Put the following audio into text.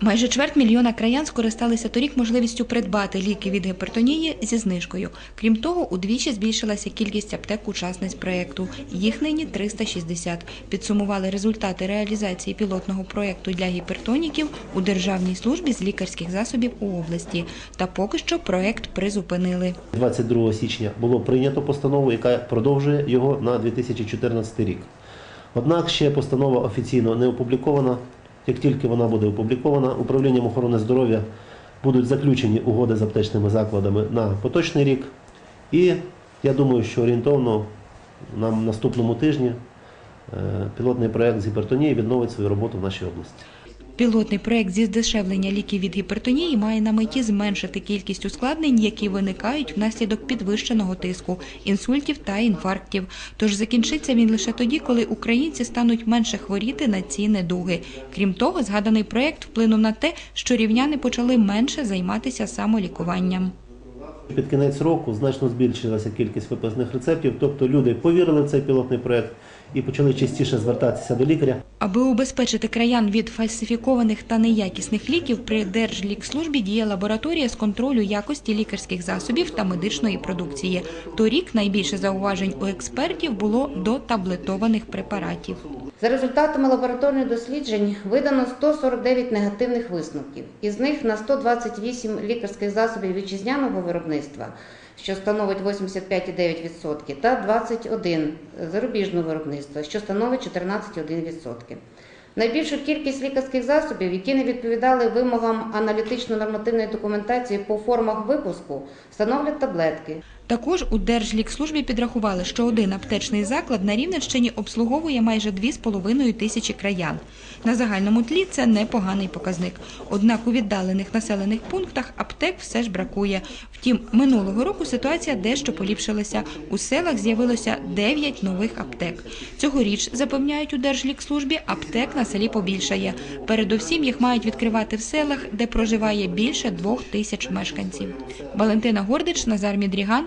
Майже чверть мільйона краян скористалися торік можливістю придбати ліки від гіпертонії зі знижкою. Крім того, удвічі збільшилася кількість аптек учасниць проєкту. Їх нині 360. Підсумували результати реалізації пілотного проєкту для гіпертоніків у Державній службі з лікарських засобів у області. Та поки що проєкт призупинили. 22 січня було прийнято постанову, яка продовжує його на 2014 рік. Однак ще постанова офіційно не опублікована. Як тільки вона буде опублікована, управлінням охорони здоров'я будуть заключені угоди з аптечними закладами на поточний рік. І я думаю, що орієнтовно нам наступному тижні е, пілотний проєкт з гіпертонії відновить свою роботу в нашій області. Пілотний проект зі здешевлення ліків від гіпертонії має на меті зменшити кількість ускладнень, які виникають внаслідок підвищеного тиску, інсультів та інфарктів. Тож закінчиться він лише тоді, коли українці стануть менше хворіти на ці недуги. Крім того, згаданий проект вплинув на те, що рівняни почали менше займатися самолікуванням. Під кінець року значно збільшилася кількість виписаних рецептів, тобто люди повірили в цей пілотний проєкт і почали частіше звертатися до лікаря. Аби убезпечити краян від фальсифікованих та неякісних ліків, при Держлікслужбі діє лабораторія з контролю якості лікарських засобів та медичної продукції. Торік найбільше зауважень у експертів було до таблетованих препаратів. За результатами лабораторних досліджень видано 149 негативних висновків. Із них на 128 лікарських засобів вітчизняного виробництва, що становить 85,9%, та 21 зарубіжного виробництва, що становить 14,1%. Найбільшу кількість лікарських засобів, які не відповідали вимогам аналітично-нормативної документації по формах випуску, становлять таблетки. Також у Держлікслужбі підрахували, що один аптечний заклад на Рівненщині обслуговує майже 2,5 тисячі краян. На загальному тлі це непоганий показник. Однак у віддалених населених пунктах аптек все ж бракує. Втім, минулого року ситуація дещо поліпшилася. У селах з'явилося 9 нових аптек. Цьогоріч, запевняють у Держлікслужбі, аптек на селі побільшає. Передусім їх мають відкривати в селах, де проживає більше двох тисяч мешканців. Валентина Гордич, Назар Мідріган.